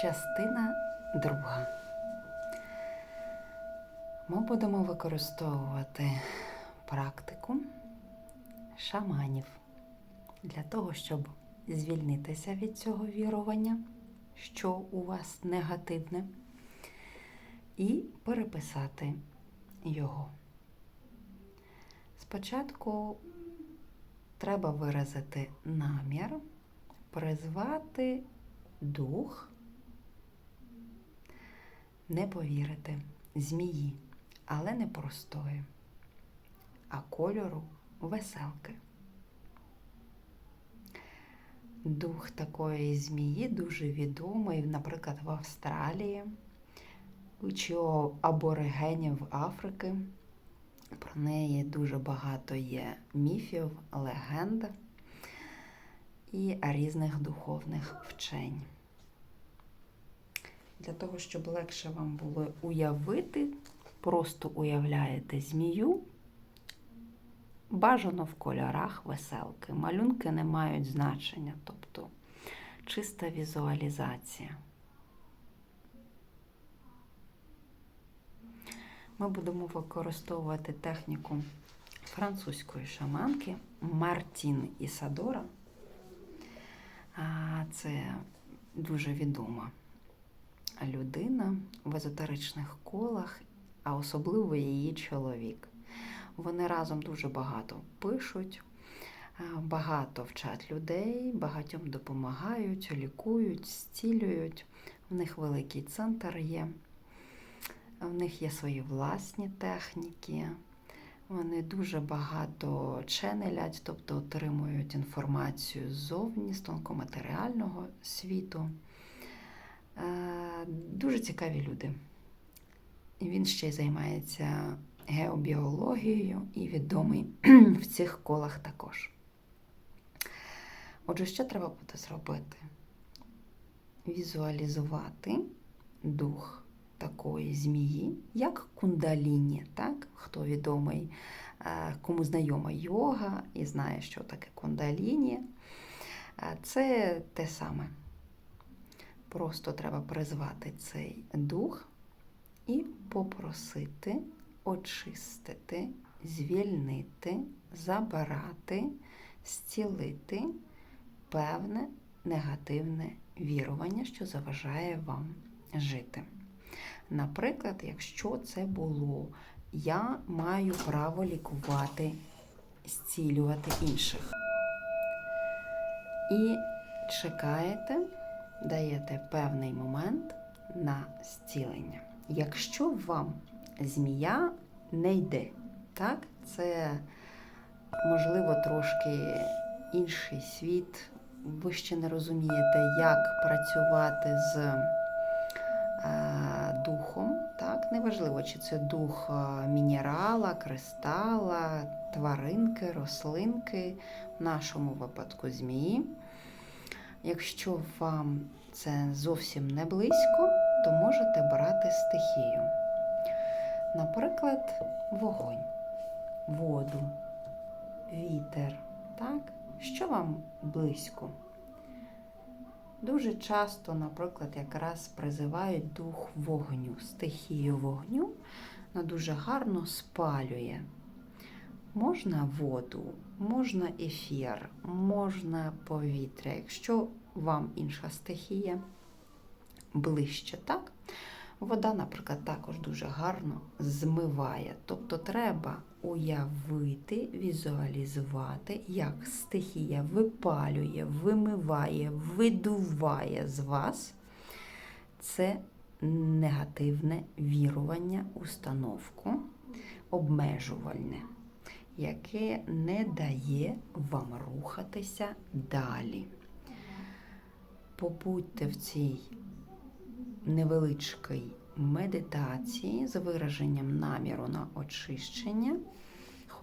Частина друга. Ми будемо використовувати практику шаманів для того, щоб звільнитися від цього вірування, що у вас негативне, і переписати його. Спочатку треба виразити намір, призвати дух, не повірите, змії, але не простої, а кольору веселки. Дух такої змії дуже відомий, наприклад, в Австралії чи аборигенів Африки. Про неї дуже багато є міфів, легенд і різних духовних вчень. Для того, щоб легше вам було уявити, просто уявляєте змію. Бажано в кольорах веселки. Малюнки не мають значення, тобто чиста візуалізація. Ми будемо використовувати техніку французької шаманки Мартін Ісадора. Це дуже відома людина в езотеричних колах, а особливо її чоловік. Вони разом дуже багато пишуть, багато вчать людей, багатьом допомагають, лікують, зцілюють. В них великий центр є, в них є свої власні техніки. Вони дуже багато ченелять, тобто отримують інформацію ззовні, з тонкоматеріального світу. Дуже цікаві люди. Він ще й займається геобіологією і відомий в цих колах також. Отже, що треба буде зробити? Візуалізувати дух такої змії, як кундаліні, так? хто відомий, кому знайома йога і знає, що таке кундаліні. Це те саме. Просто треба призвати цей дух і попросити очистити, звільнити, забирати, зцілити певне негативне вірування, що заважає вам жити. Наприклад, якщо це було, я маю право лікувати, зцілювати інших. І чекаєте, даєте певний момент на зцілення. Якщо вам змія не йде, так? Це, можливо, трошки інший світ. Ви ще не розумієте, як працювати з е, духом. Так? Неважливо, чи це дух мінерала, кристала, тваринки, рослинки, в нашому випадку змії. Якщо вам це зовсім не близько, то можете брати стихію. Наприклад, вогонь, воду, вітер. Так? Що вам близько? Дуже часто, наприклад, якраз призивають дух вогню, стихію вогню, вона дуже гарно спалює. Можна воду, можна ефір, можна повітря. Якщо вам інша стихія ближче, так? Вода, наприклад, також дуже гарно змиває. Тобто треба уявити, візуалізувати, як стихія випалює, вимиває, видуває з вас це негативне вірування, установку, обмежувальне, яке не дає вам рухатися далі. Побудьте в цій невеличкій медитації з вираженням наміру на очищення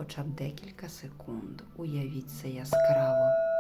хоча б декілька секунд. Уявіть це яскраво.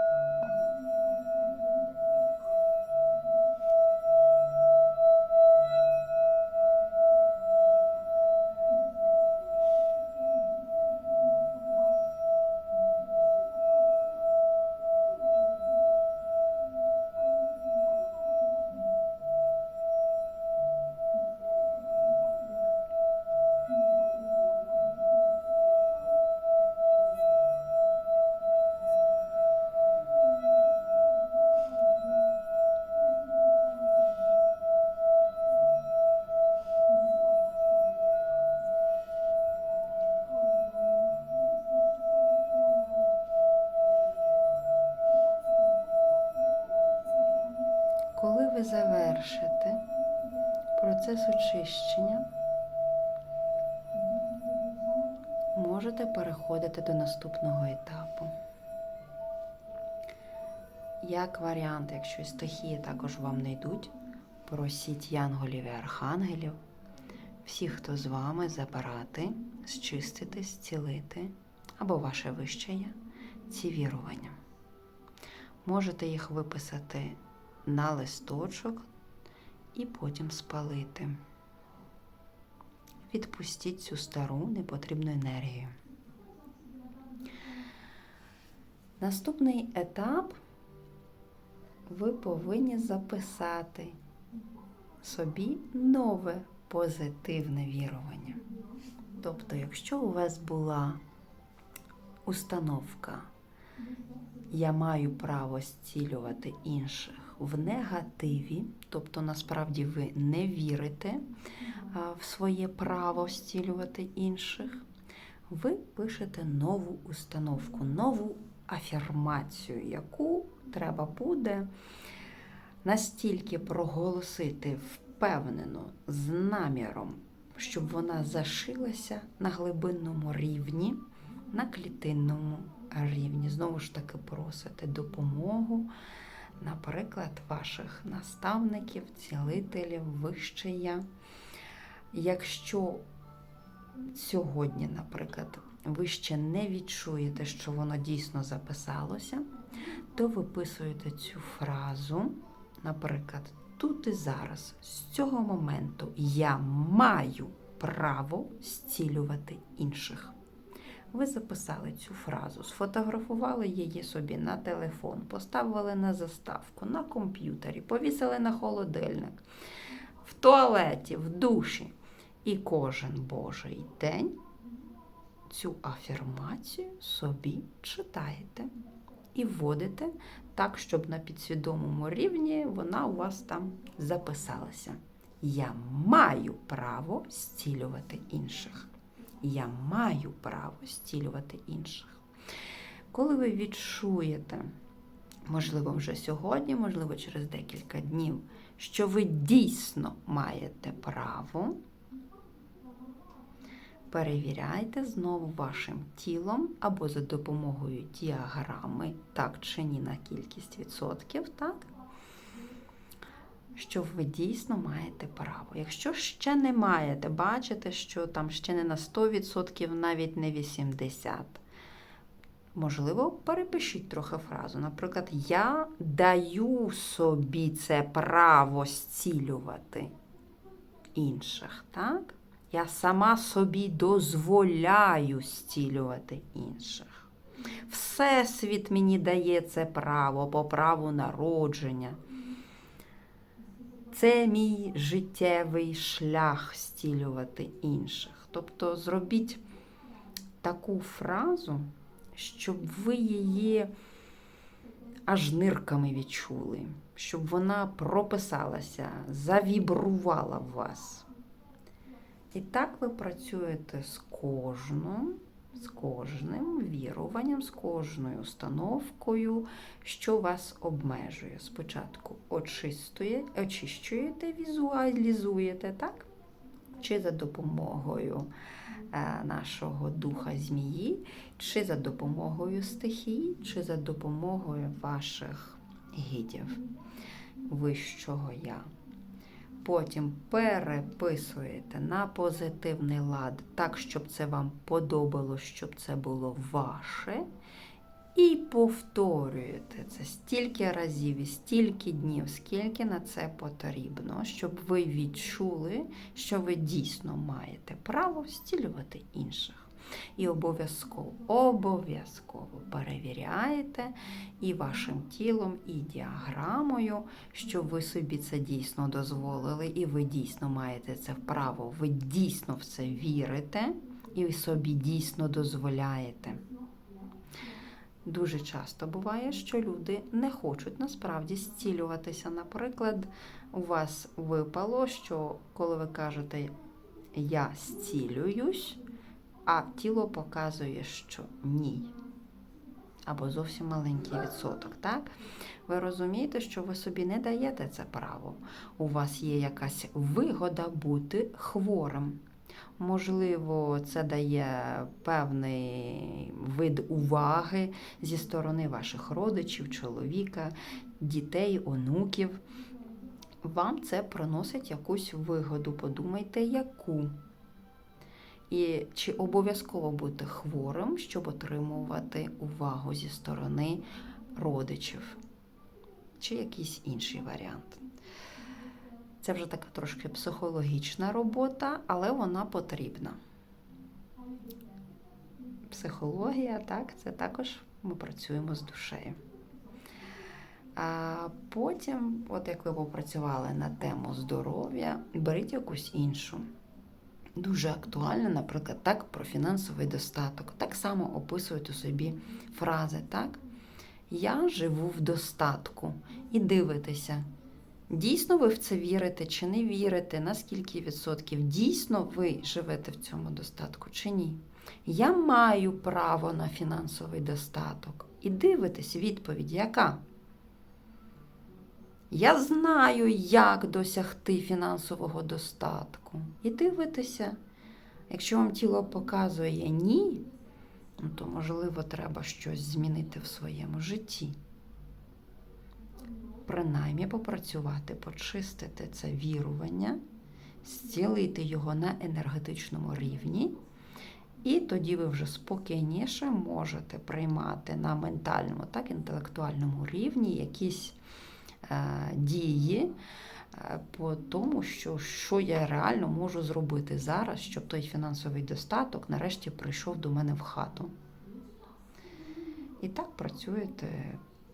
Процес очищення, можете переходити до наступного етапу. Як варіант, якщо стихії також вам не йдуть, просіть янголів і архангелів, всіх, хто з вами, забирати, зчистити, зцілити або ваше вище я, ці вірування. Можете їх виписати на листочок і потім спалити. Відпустіть цю стару непотрібну енергію. Наступний етап ви повинні записати собі нове позитивне вірування. Тобто, якщо у вас була установка, я маю право зцілювати інших в негативі, тобто насправді ви не вірите в своє право зцілювати інших, ви пишете нову установку, нову афірмацію, яку треба буде настільки проголосити впевнено з наміром, щоб вона зашилася на глибинному рівні, на клітинному рівні. Знову ж таки, просите допомогу, наприклад, ваших наставників, цілителів, вищия. Якщо сьогодні, наприклад, ви ще не відчуєте, що воно дійсно записалося, то виписуєте цю фразу, наприклад, тут і зараз, з цього моменту я маю право зцілювати інших. Ви записали цю фразу, сфотографували її собі на телефон, поставили на заставку, на комп'ютері, повісили на холодильник, в туалеті, в душі. І кожен божий день цю афірмацію собі читаєте і вводите так, щоб на підсвідомому рівні вона у вас там записалася. Я маю право зцілювати інших. Я маю право зцілювати інших. Коли ви відчуєте, можливо, вже сьогодні, можливо, через декілька днів, що ви дійсно маєте право, перевіряйте знову вашим тілом або за допомогою діаграми, так чи ні на кількість відсотків, так? Що ви дійсно маєте право. Якщо ще не маєте, бачите, що там ще не на 100%, навіть не 80%. Можливо, перепишіть трохи фразу. Наприклад, я даю собі це право зцілювати інших. так? Я сама собі дозволяю зцілювати інших. Всесвіт мені дає це право по праву народження. Це мій життєвий шлях зцілювати інших. Тобто зробіть таку фразу, щоб ви її аж нирками відчули, щоб вона прописалася, завібрувала в вас. І так ви працюєте з кожним, з кожним віруванням, з кожною установкою, що вас обмежує. Спочатку очищуєте, візуалізуєте, так? Чи за допомогою е, нашого духа змії, чи за допомогою стихій, чи за допомогою ваших гідів, вищого я. Потім переписуєте на позитивний лад, так, щоб це вам подобалось, щоб це було ваше. І повторюєте це стільки разів і стільки днів, скільки на це потрібно, щоб ви відчули, що ви дійсно маєте право зцілювати інших. І обов'язково, обов'язково перевіряєте і вашим тілом, і діаграмою, що ви собі це дійсно дозволили, і ви дійсно маєте це право, ви дійсно в це вірите, і собі дійсно дозволяєте. Дуже часто буває, що люди не хочуть насправді зцілюватися. Наприклад, у вас випало, що коли ви кажете Я зцілююсь, а тіло показує, що ні. або зовсім маленький відсоток. Так? Ви розумієте, що ви собі не даєте це право. У вас є якась вигода бути хворим. Можливо, це дає певний вид уваги зі сторони ваших родичів, чоловіка, дітей, онуків. Вам це приносить якусь вигоду. Подумайте, яку. І чи обов'язково бути хворим, щоб отримувати увагу зі сторони родичів, чи якийсь інший варіант. Це вже така трошки психологічна робота, але вона потрібна. Психологія, так, це також ми працюємо з душею. А потім, от як ви попрацювали на тему здоров'я, беріть якусь іншу. Дуже актуально, наприклад, так, про фінансовий достаток. Так само описують у собі фрази, так? Я живу в достатку і дивитеся. Дійсно, ви в це вірите чи не вірите, на скільки відсотків дійсно ви живете в цьому достатку чи ні? Я маю право на фінансовий достаток. І дивитесь відповідь, яка? Я знаю, як досягти фінансового достатку. І дивитеся, якщо вам тіло показує ні, ну, то, можливо, треба щось змінити в своєму житті. Принаймні попрацювати, почистити це вірування, зцілити його на енергетичному рівні. І тоді ви вже спокійніше можете приймати на ментальному, так інтелектуальному рівні якісь дії е, по тому, що, що я реально можу зробити зараз, щоб той фінансовий достаток нарешті прийшов до мене в хату. І так працюєте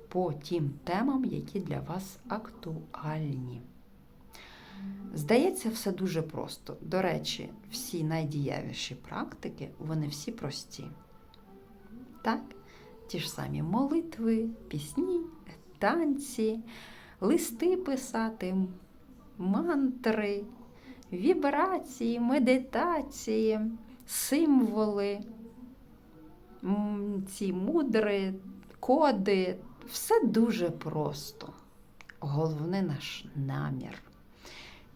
по тим темам, які для вас актуальні. Здається, все дуже просто. До речі, всі найдієвіші практики, вони всі прості. Так, ті ж самі молитви, пісні, танці, листи писати, мантри, вібрації, медитації, символи, ці мудри, коди. Все дуже просто. Головне наш намір.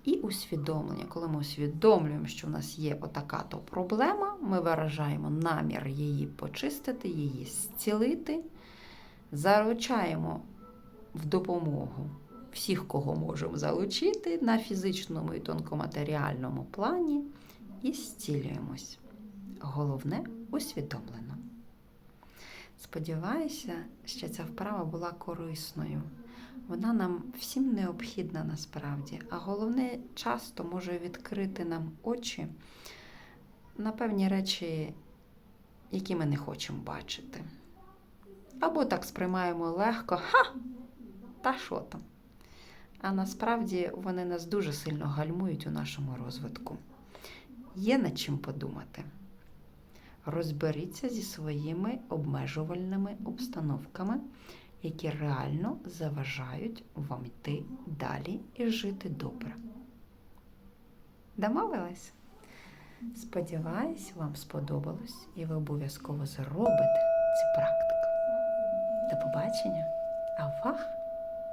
І усвідомлення. Коли ми усвідомлюємо, що в нас є отака то проблема, ми виражаємо намір її почистити, її зцілити, заручаємо в допомогу всіх, кого можемо залучити на фізичному і тонкоматеріальному плані, і зцілюємось. Головне усвідомлено. Сподіваюся, що ця вправа була корисною. Вона нам всім необхідна насправді, а головне, часто може відкрити нам очі на певні речі, які ми не хочемо бачити. Або так сприймаємо легко, ха! Та що там? А насправді вони нас дуже сильно гальмують у нашому розвитку. Є над чим подумати. Розберіться зі своїми обмежувальними обстановками, які реально заважають вам йти далі і жити добре. Домовились? Сподіваюсь, вам сподобалось і ви обов'язково зробите цю практику. До побачення! Авах!